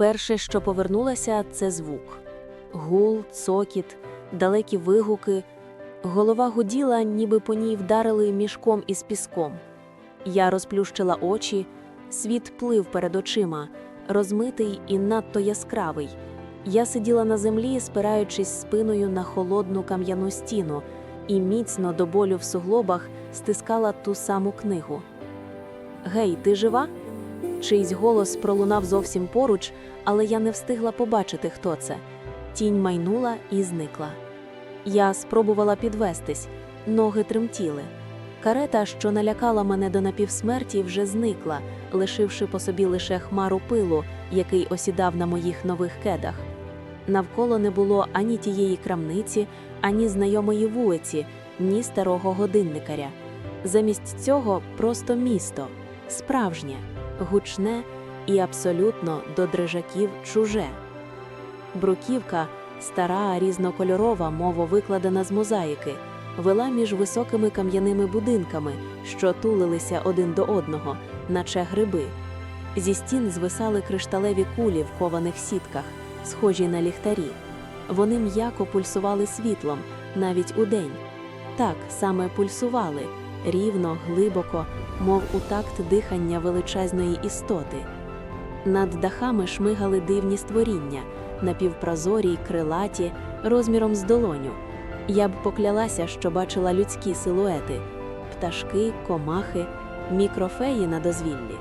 Перше, що повернулося, це звук. Гул, цокіт, далекі вигуки. Голова гуділа, ніби по ній вдарили мішком із піском. Я розплющила очі, світ плив перед очима, розмитий і надто яскравий. Я сиділа на землі, спираючись спиною на холодну кам'яну стіну, і міцно до болю в суглобах стискала ту саму книгу. Гей, ти жива? Чийсь голос пролунав зовсім поруч, але я не встигла побачити, хто це. Тінь майнула і зникла. Я спробувала підвестись, ноги тремтіли. Карета, що налякала мене до напівсмерті, вже зникла, лишивши по собі лише хмару пилу, який осідав на моїх нових кедах. Навколо не було ані тієї крамниці, ані знайомої вулиці, ні старого годинникаря. Замість цього просто місто, справжнє, гучне і абсолютно до дрижаків чуже. Бруківка, стара різнокольорова, мова викладена з мозаїки, вела між високими кам'яними будинками, що тулилися один до одного, наче гриби. Зі стін звисали кришталеві кулі в кованих сітках, схожі на ліхтарі. Вони м'яко пульсували світлом, навіть удень. Так саме пульсували, рівно, глибоко, мов у такт дихання величезної істоти. Над дахами шмигали дивні створіння, напівпрозорі й крилаті, розміром з долоню. Я б поклялася, що бачила людські силуети пташки, комахи, мікрофеї на дозвіллі.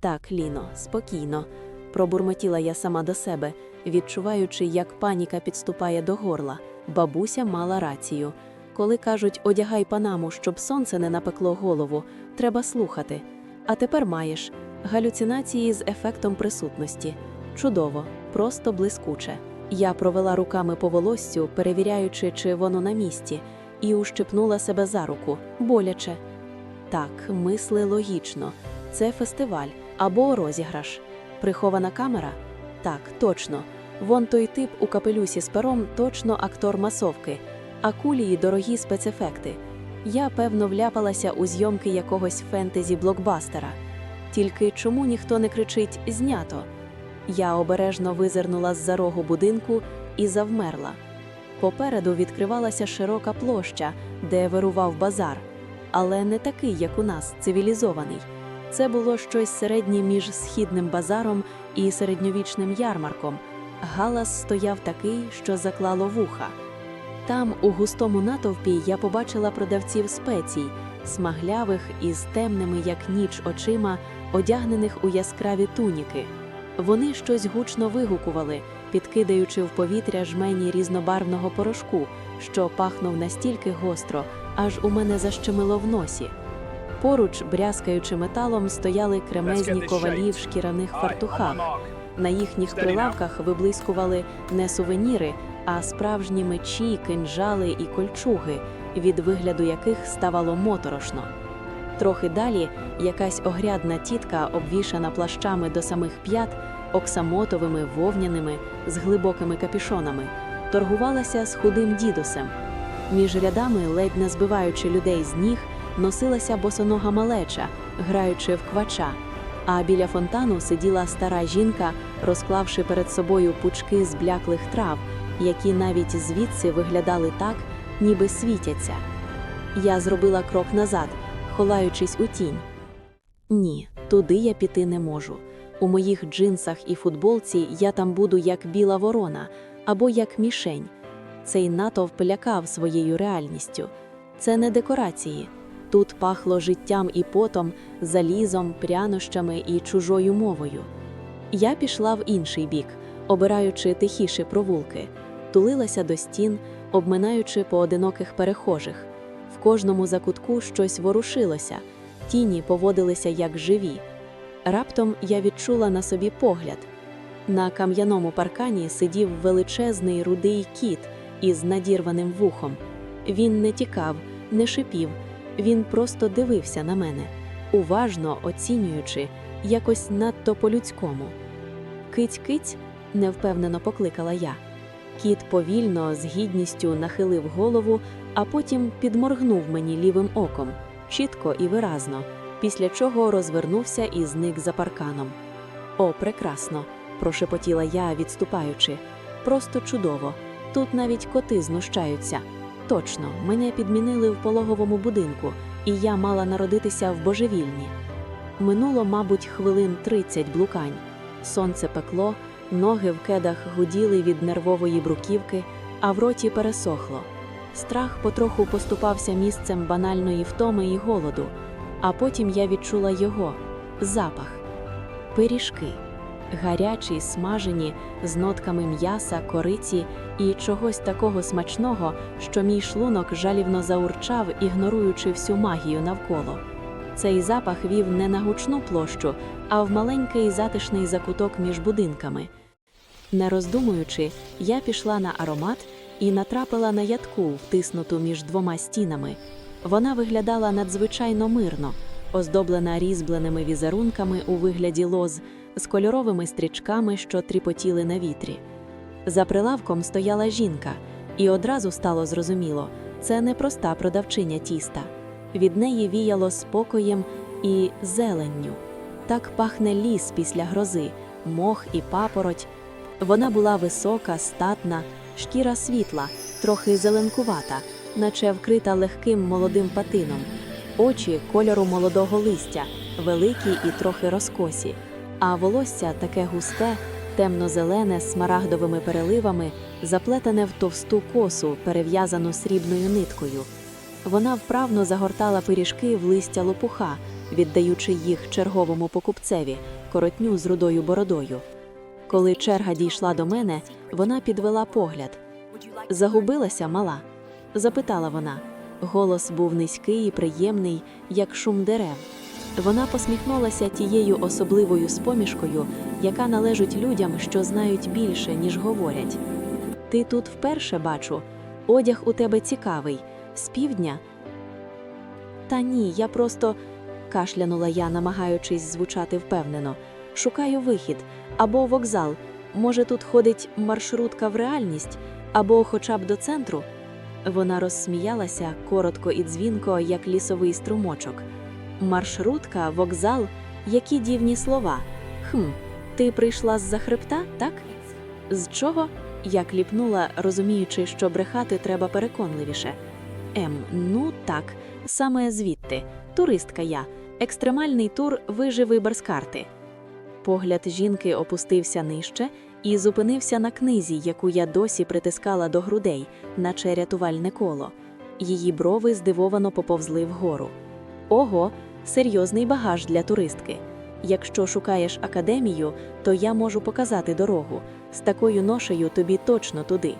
Так, Ліно, спокійно, пробурмотіла я сама до себе, відчуваючи, як паніка підступає до горла. Бабуся мала рацію. Коли кажуть, одягай панаму, щоб сонце не напекло голову, треба слухати. А тепер маєш галюцинації з ефектом присутності. Чудово, просто блискуче. Я провела руками по волоссю, перевіряючи, чи воно на місці, і ущипнула себе за руку, боляче. Так, мисли логічно. Це фестиваль або розіграш. Прихована камера? Так, точно. Вон той тип у капелюсі з пером точно актор масовки, а кулії дорогі спецефекти. Я, певно, вляпалася у зйомки якогось фентезі-блокбастера. Тільки чому ніхто не кричить знято? Я обережно визирнула з-за рогу будинку і завмерла. Попереду відкривалася широка площа, де вирував базар, але не такий, як у нас, цивілізований. Це було щось середнє між східним базаром і середньовічним ярмарком. Галас стояв такий, що заклало вуха. Там, у густому натовпі, я побачила продавців спецій, смаглявих із темними, як ніч, очима, одягнених у яскраві туніки. Вони щось гучно вигукували, підкидаючи в повітря жмені різнобарвного порошку, що пахнув настільки гостро, аж у мене защемило в носі. Поруч, брязкаючи металом, стояли кремезні ковалі в шкіряних фартухах. На їхніх прилавках виблискували не сувеніри, а справжні мечі, кинжали і кольчуги, від вигляду яких ставало моторошно. Трохи далі якась огрядна тітка, обвішана плащами до самих п'ят, оксамотовими, вовняними, з глибокими капішонами, торгувалася з худим дідусем. Між рядами, ледь не збиваючи людей з ніг, носилася босонога малеча, граючи в квача. А біля фонтану сиділа стара жінка, розклавши перед собою пучки з бляклих трав, які навіть звідси виглядали так, ніби світяться. Я зробила крок назад, ховаючись у тінь. Ні, туди я піти не можу. У моїх джинсах і футболці я там буду як біла ворона або як мішень. Цей натовп лякав своєю реальністю. Це не декорації. Тут пахло життям і потом, залізом, прянощами і чужою мовою. Я пішла в інший бік, обираючи тихіші провулки, тулилася до стін, обминаючи поодиноких перехожих. В кожному закутку щось ворушилося, тіні поводилися як живі. Раптом я відчула на собі погляд. На кам'яному паркані сидів величезний рудий кіт із надірваним вухом. Він не тікав, не шипів, він просто дивився на мене, уважно оцінюючи, якось надто по-людському. Киць-киць, невпевнено покликала я. Кіт повільно, з гідністю нахилив голову, а потім підморгнув мені лівим оком, чітко і виразно, після чого розвернувся і зник за парканом. О, прекрасно! прошепотіла я, відступаючи. Просто чудово. Тут навіть коти знущаються. Точно, мене підмінили в пологовому будинку, і я мала народитися в божевільні. Минуло, мабуть, хвилин 30 блукань. Сонце пекло, ноги в кедах гуділи від нервової бруківки, а в роті пересохло. Страх потроху поступався місцем банальної втоми і голоду, а потім я відчула його запах. Пиріжки, гарячі, смажені, з нотками м'яса, кориці і чогось такого смачного, що мій шлунок жалівно заурчав, ігноруючи всю магію навколо. Цей запах вів не на гучну площу, а в маленький затишний закуток між будинками. Не роздумуючи, я пішла на аромат і натрапила на ядку, втиснуту між двома стінами. Вона виглядала надзвичайно мирно, оздоблена різьбленими візерунками у вигляді лоз з кольоровими стрічками, що тріпотіли на вітрі. За прилавком стояла жінка, і одразу стало зрозуміло це не проста продавчиня тіста. Від неї віяло спокоєм і зеленню. Так пахне ліс після грози, мох і папороть. Вона була висока, статна, шкіра світла, трохи зеленкувата, наче вкрита легким молодим патином. Очі кольору молодого листя, великі і трохи розкосі, а волосся таке густе, темно-зелене смарагдовими переливами, заплетене в товсту косу, перев'язану срібною ниткою. Вона вправно загортала пиріжки в листя лопуха, віддаючи їх черговому покупцеві, коротню з рудою бородою. Коли черга дійшла до мене, вона підвела погляд. Загубилася мала? запитала вона. Голос був низький і приємний, як шум дерев. Вона посміхнулася тією особливою спомішкою, яка належить людям, що знають більше, ніж говорять. Ти тут вперше бачу. Одяг у тебе цікавий. З півдня? Та ні, я просто кашлянула я, намагаючись звучати впевнено. Шукаю вихід або вокзал. Може, тут ходить маршрутка в реальність, або хоча б до центру. Вона розсміялася коротко і дзвінко, як лісовий струмочок. Маршрутка, вокзал, які дівні слова. Хм, ти прийшла з-за хребта, так? З чого? Я кліпнула, розуміючи, що брехати треба переконливіше. Ем, ну так, саме звідти. Туристка я. Екстремальний тур виживи без карти. Погляд жінки опустився нижче і зупинився на книзі, яку я досі притискала до грудей, наче рятувальне коло. Її брови здивовано поповзли вгору. Ого, серйозний багаж для туристки. Якщо шукаєш академію, то я можу показати дорогу. З такою ношею тобі точно туди.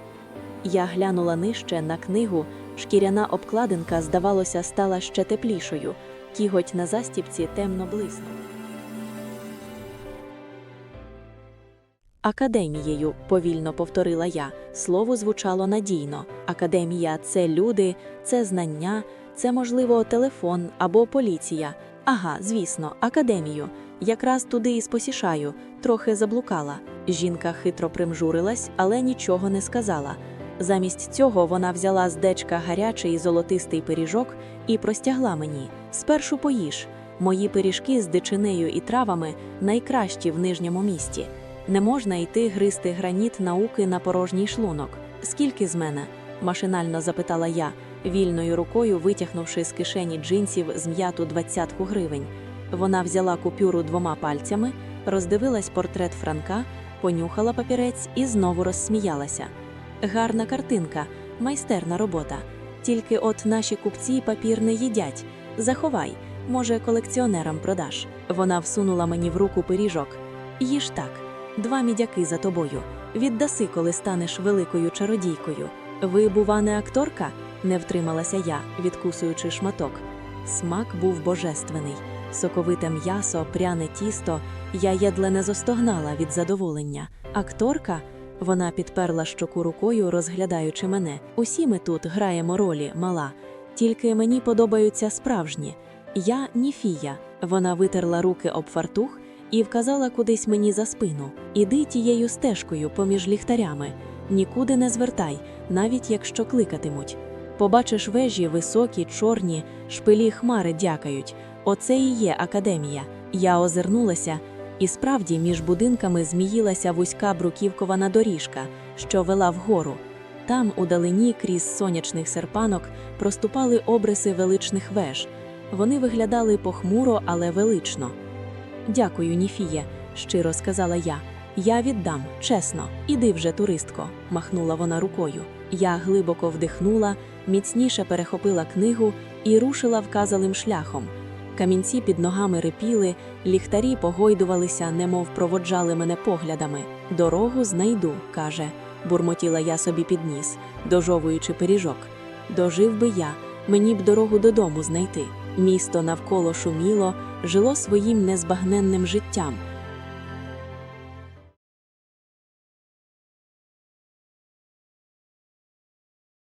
Я глянула нижче на книгу, шкіряна обкладинка, здавалося, стала ще теплішою, кіготь на застіпці темно блиснув. Академією, повільно повторила я. Слово звучало надійно. Академія це люди, це знання, це, можливо, телефон або поліція. Ага, звісно, академію. Якраз туди і спосішаю, трохи заблукала. Жінка хитро примжурилась, але нічого не сказала. Замість цього вона взяла з дечка гарячий золотистий пиріжок і простягла мені. Спершу поїж. Мої пиріжки з дичинею і травами найкращі в нижньому місті. Не можна йти гризти граніт науки на порожній шлунок. Скільки з мене? машинально запитала я, вільною рукою витягнувши з кишені джинсів зм'яту двадцятку гривень. Вона взяла купюру двома пальцями, роздивилась портрет Франка, понюхала папірець і знову розсміялася. Гарна картинка, майстерна робота. Тільки от наші купці папір не їдять. Заховай, може, колекціонерам продаш. Вона всунула мені в руку пиріжок. Їж так, два мідяки за тобою. Віддаси, коли станеш великою чародійкою. Ви, бува, не акторка? не втрималася я, відкусуючи шматок. Смак був божественний. Соковите м'ясо, пряне тісто. Я єдле не зостогнала від задоволення. Акторка? Вона підперла щоку рукою, розглядаючи мене. Усі ми тут граємо ролі, мала. Тільки мені подобаються справжні. Я Ніфія. Вона витерла руки об фартух і вказала кудись мені за спину. Іди тією стежкою поміж ліхтарями. Нікуди не звертай, навіть якщо кликатимуть. Побачиш вежі високі, чорні, шпилі хмари дякають. Оце і є академія. Я озирнулася. І справді між будинками зміїлася вузька бруківкована доріжка, що вела вгору. Там, удалині, крізь сонячних серпанок, проступали обриси величних веж. Вони виглядали похмуро, але велично. Дякую, Ніфіє, щиро сказала я. Я віддам, чесно. Іди вже, туристко, махнула вона рукою. Я глибоко вдихнула, міцніше перехопила книгу і рушила вказалим шляхом. Камінці під ногами рипіли, ліхтарі погойдувалися, немов проводжали мене поглядами. Дорогу знайду, каже, бурмотіла я собі під ніс, дожовуючи пиріжок. Дожив би я, мені б дорогу додому знайти. Місто навколо шуміло, жило своїм незбагненним життям.